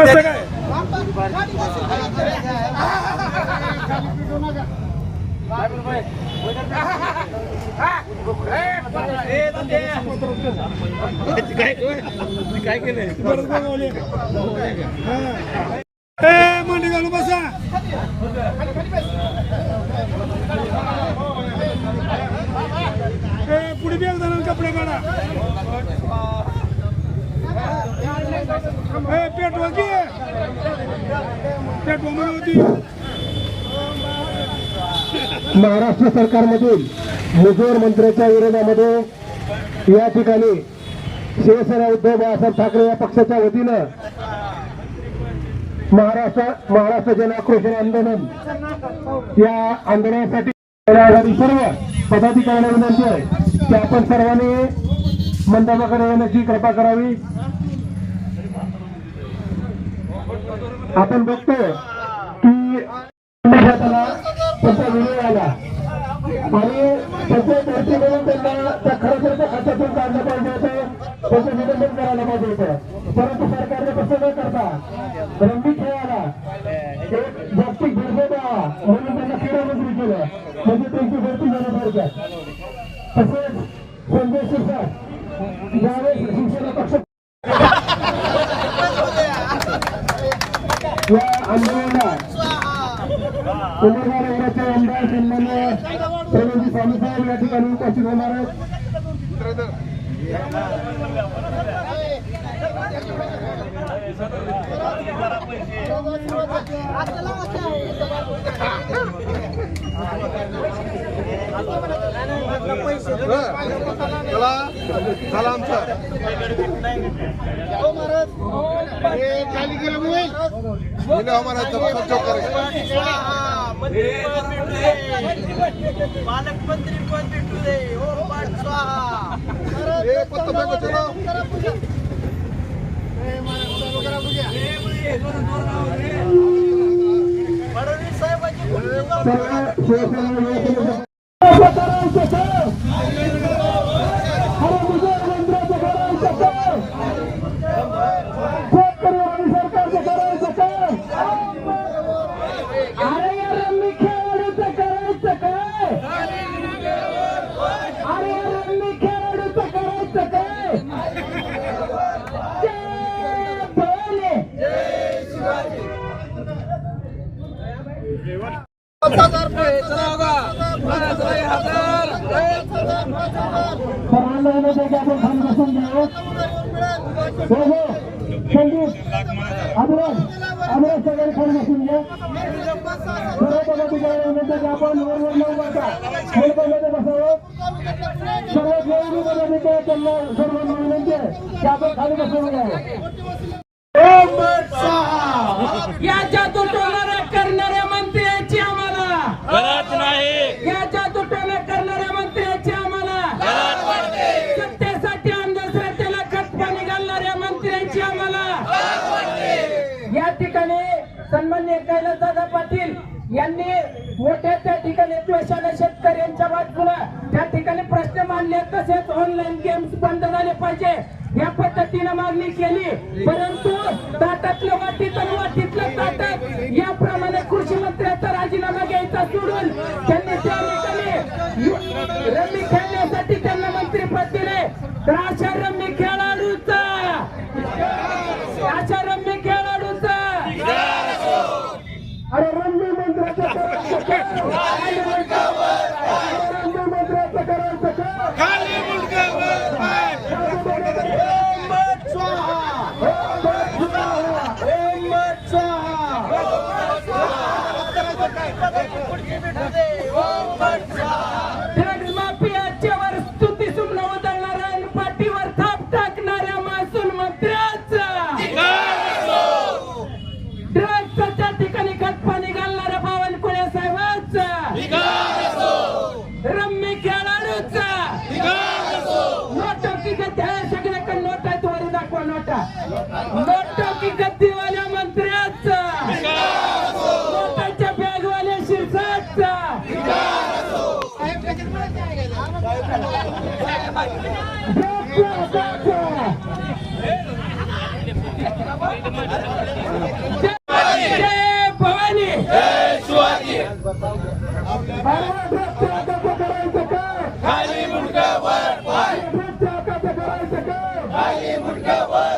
वाजता काय काय केलंय घालून बसा. की होती. महाराष्ट्र सरकारमधील मुजोर मंत्र्याच्या विरोधामध्ये या ठिकाणी शिवसेना उद्धव बाळासाहेब ठाकरे या पक्षाच्या वतीनं महाराष्ट्र महाराष्ट्र जन आक्रोश आंदोलन या आंदोलनासाठी सर्व पदाधिकाऱ्यांना विनंती आहे की आपण सर्वांनी मंडपाकडे येण्याची कृपा करावी. आपण बघतो की त्याचा व्हिडिओ आला. आणि त्याचे भरती म्हणून त्यांना त्या तर खात्यातून काढलं पाहिजे होतं. त्याचं निवेदन करायला पाहिजे होतं. परंतु सरकारने कसं न करता रंगी खेळाला एक जागतिक दर्जा द्यावा म्हणून त्यांना क्रीडा मंत्री केलं. म्हणजे त्यांची भरती झाल्यासारख्या उमेदवार एवढ्याचे आमदार सन्मान्य प्रवीणजी स्वामी साहेब या ठिकाणी उपस्थित होणार आहेत. चला चला आमचं हे खाली गेलं मोबाईल गेलं आम्हाला जबरदस्त चौक करायचं पालकमंत्री पण भेटू दे हो पाठ स्वाहा हे पत्ता बघा चलो. फडणवीस साहेबांची तर आंदोलन होते की आपण खाली बसून घ्यावं हो हो संदीप अभिराज अभिराज सगळे खाली बसून घ्या सर्व पदाधिकारी विनंती की आपण सन्मान्य कैलासदादा पाटील यांनी मोठ्या त्या ठिकाणी द्वेषाने शेतकऱ्यांच्या बाजूला त्या ठिकाणी प्रश्न मांडले तसेच ऑनलाईन गेम्स बंद झाले पाहिजे. या पद्धतीने मागणी केली. परंतु ताटातलं वाटीत आणि वाटीतलं ताटात याप्रमाणे कृषी मंत्र्याचा राजीनामा घ्यायचा सोडून त्यांनी त्या ठिकाणी यु- रमी खेळण्यासाठी त्यांना मंत्रीपद दिले. तर अशा रमी खेळ खाली मुंडका वर पाय खाली मुंडका वर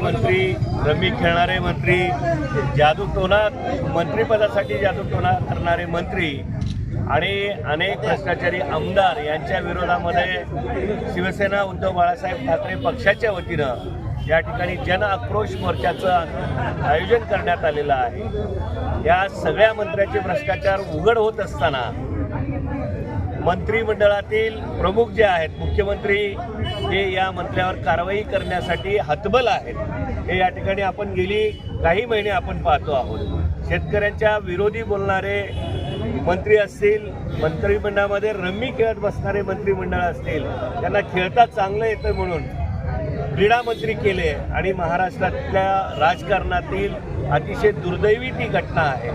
मंत्री रमी खेळणारे मंत्री जादू टोना मंत्रिपदासाठी जादू टोना करणारे मंत्री आणि अनेक भ्रष्टाचारी आमदार यांच्या विरोधामध्ये शिवसेना उद्धव बाळासाहेब ठाकरे पक्षाच्या वतीनं या ठिकाणी जन आक्रोश मोर्चाचं आयोजन करण्यात आलेलं आहे. या सगळ्या मंत्र्याचे भ्रष्टाचार उघड होत असताना मंत्रिमंडळातील प्रमुख जे आहेत मुख्यमंत्री हे या मंत्र्यावर कारवाई करण्यासाठी हतबल आहेत. हे या ठिकाणी आपण गेली काही महिने आपण पाहतो आहोत. शेतकऱ्यांच्या विरोधी बोलणारे मंत्री असतील मंत्रिमंडळामध्ये रम्मी खेळत बसणारे मंत्रिमंडळ असतील त्यांना खेळता चांगलं येतं म्हणून क्रीडा मंत्री केले आणि महाराष्ट्रातल्या राजकारणातील अतिशय दुर्दैवी ती घटना आहे.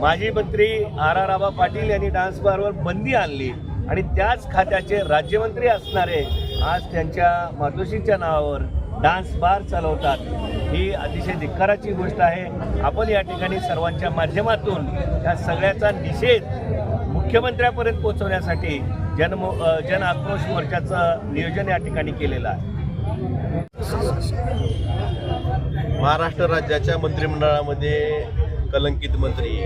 माजी मंत्री आर आर आबा पाटील यांनी डान्स बारवर बंदी आणली आणि त्याच खात्याचे राज्यमंत्री असणारे आज त्यांच्या मातोश्रीच्या नावावर डान्स बार चालवतात. ही अतिशय धिक्काराची गोष्ट आहे. आपण या ठिकाणी सर्वांच्या माध्यमातून या सगळ्याचा निषेध मुख्यमंत्र्यापर्यंत पोहोचवण्यासाठी जन जन आक्रोश मोर्चाचं नियोजन या ठिकाणी केलेलं आहे. महाराष्ट्र राज्याच्या मंत्रिमंडळामध्ये कलंकित मंत्री.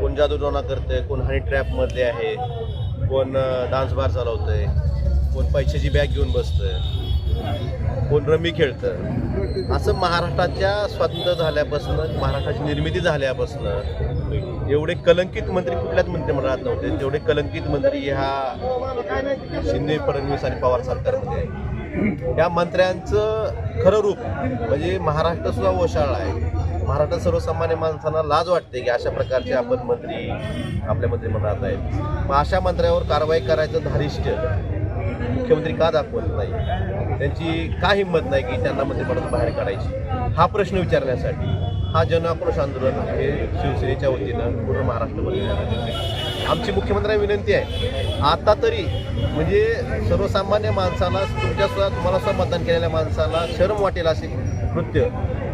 कोण जादूटोना करतंय कोण हनी ट्रॅपमधले आहे कोण डान्स बार चालवतंय कोण पैशाची बॅग घेऊन बसतंय कोण रमी खेळतं असं महाराष्ट्राच्या स्वातंत्र्य झाल्यापासून महाराष्ट्राची निर्मिती झाल्यापासून एवढे कलंकित मंत्री कुठल्याच मंत्रिमंडळात नव्हते. तेवढे कलंकित मंत्री ह्या शिंदे फडणवीस आणि पवार सरकारमध्ये. आहे या मंत्र्यांचं खरं रूप म्हणजे महाराष्ट्र सुद्धा ओशाळा आहे. महाराष्ट्रात सर्वसामान्य माणसांना लाज वाटते की अशा प्रकारचे आपण मंत्री आपल्या मंत्रिमंडळात आहेत. मग अशा मंत्र्यावर कारवाई करायचं धारिष्ट मुख्यमंत्री का दाखवत नाही? त्यांची का हिंमत नाही की त्यांना मंत्रिमंडळातून बाहेर काढायची? हा प्रश्न विचारण्यासाठी हा जनआक्रोश आंदोलन हे शिवसेनेच्या वतीनं पूर्ण महाराष्ट्रमध्ये आमची मुख्यमंत्र्यांना विनंती आहे. आता तरी म्हणजे सर्वसामान्य माणसाला तुमच्यासुद्धा तुम्हाला सुद्धा मतदान केलेल्या माणसाला शरम वाटेल असे कृत्य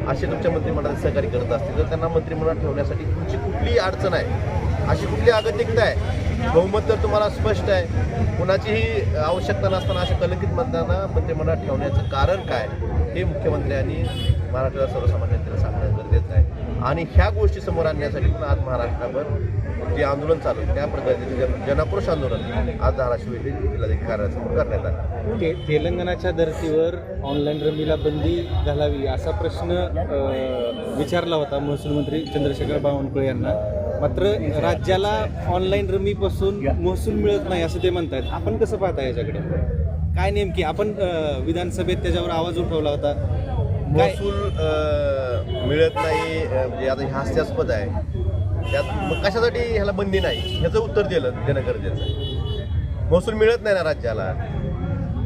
असे तुमच्या मंत्रिमंडळात सहकार्य करत असतील. तर त्यांना मंत्रिमंडळात ठेवण्यासाठी तुमची कुठलीही अडचण आहे अशी कुठली अगतिकता आहे बहुमत तर तुम्हाला स्पष्ट आहे. कुणाचीही आवश्यकता नसताना अशा कलंकित मतदाना मंत्रिमंडळात ठेवण्याचं कारण काय हे मुख्यमंत्र्यांनी महाराष्ट्राला सर्वसामान्य जनतेला सांगणं गरजेचं आहे. आणि ह्या गोष्टी समोर आणण्यासाठी पण आज महाराष्ट्रावर जे आंदोलन चालू आहे त्या प्रकारचे जन जनाक्रोश आंदोलन आज धाराशिव येथे जिल्हाधिकाऱ्यांसमोर करण्यात आलं. ते तेलंगणाच्या धर्तीवर ऑनलाईन रमीला बंदी घालावी असा प्रश्न विचारला होता महसूल मंत्री चंद्रशेखर बावनकुळे यांना. मात्र राज्याला ऑनलाईन रमीपासून महसूल मिळत नाही असं ते म्हणतात आपण कसं पाहता याच्याकडे? काय नेमकी? आपण विधानसभेत त्याच्यावर आवाज उठवला होता. महसूल मिळत नाही म्हणजे आता हे हास्यास्पद आहे. त्यात मग कशासाठी ह्याला बंदी नाही? ह्याचं उत्तर दिलं देणं गरजेचं आहे. महसूल मिळत नाही ना राज्याला.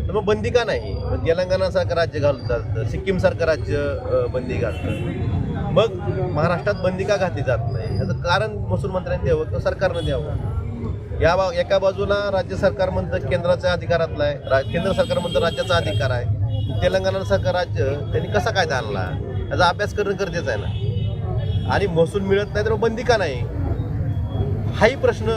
तर मग बंदी का नाही? मग तेलंगणासारखं राज्य घालतात सिक्कीमसारखं राज्य बंदी घालतं मग महाराष्ट्रात बंदी का घातली जात नाही? ह्याचं कारण महसूल मंत्र्यांनी द्यावं किंवा सरकारनं द्यावं? या बा एका बाजूला राज्य सरकार म्हणतं केंद्राच्या अधिकारातला आहे. केंद्र सरकार म्हणतं राज्याचा अधिकार आहे. तेलंगणा राज्य त्यांनी कसा कायदा आणला याचा अभ्यास करणं गरजेचं आहे ना. आणि महसूल मिळत नाही तर बंदी का नाही? हाही प्रश्न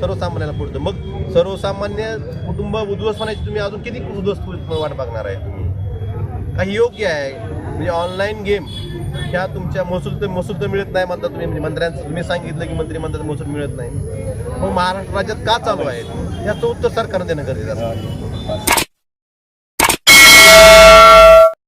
सर्वसामान्याला पडतो. मग सर्वसामान्य कुटुंब उद्ध्वस्त म्हणायची तुम्ही अजून किती उद्ध्वस्त वाट बघणार आहे? तुम्ही काही योग्य आहे. म्हणजे ऑनलाईन गेम ह्या तुमच्या महसूल तर महसूल तर मिळत नाही म्हणता तुम्ही. म्हणजे मंत्र्यांचं तुम्ही सांगितलं की मंत्री म्हणतात महसूल मिळत नाही. मग महाराष्ट्र राज्यात का चालू आहे याचं उत्तर सरकारनं देणं गरजेचं असतं.